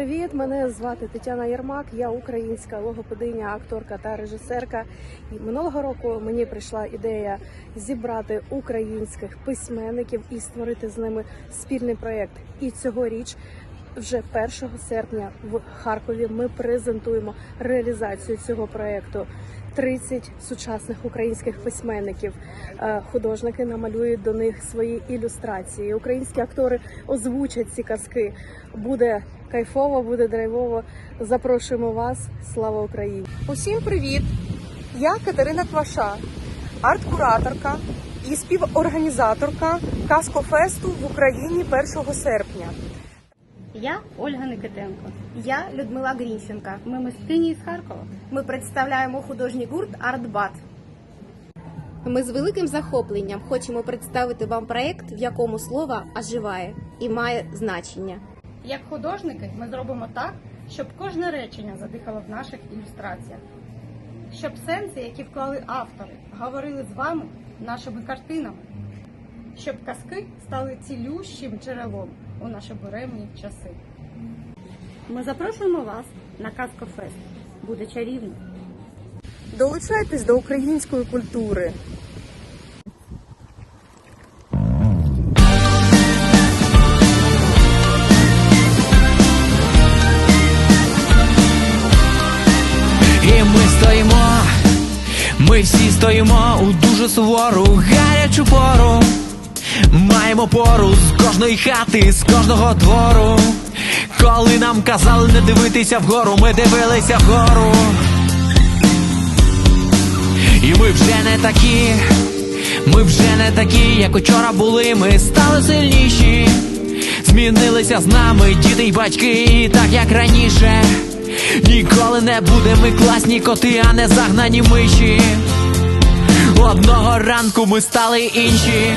Привіт, мене звати Тетяна Єрмак. Я українська логопединя, акторка та режисерка. І минулого року мені прийшла ідея зібрати українських письменників і створити з ними спільний проєкт. І цьогоріч, вже 1 серпня, в Харкові ми презентуємо реалізацію цього проєкту. 30 сучасних українських письменників. Е, Художники намалюють до них свої ілюстрації. Українські актори озвучать ці казки. Буде кайфово, буде драйвово. Запрошуємо вас. Слава Україні! Усім привіт! Я Катерина Кваша, арт-кураторка і співорганізаторка Казкофесту в Україні 1 серпня. Я Ольга Никитенко. Я Людмила Грінченка. Ми мисткині із Харкова. Ми представляємо художній гурт Артбат. Ми з великим захопленням хочемо представити вам проект, в якому слово оживає і має значення. Як художники, ми зробимо так, щоб кожне речення задихало в наших ілюстраціях, щоб сенси, які вклали автори, говорили з вами нашими картинами, щоб казки стали цілющим джерелом у наші буремні часи. Ми запрошуємо вас на Казкофест. Буде чарівно. Долучайтесь до української культури. І ми стоїмо, ми всі стоїмо у дуже сувору гарячу пору. Маємо пору з кожної хати, з кожного двору. Коли нам казали не дивитися вгору, ми дивилися вгору. І ми вже не такі, ми вже не такі, як учора були, ми стали сильніші. Змінилися з нами діти й батьки, так як раніше. Ніколи не будемо ми класні коти, а не загнані миші. Одного ранку ми стали інші.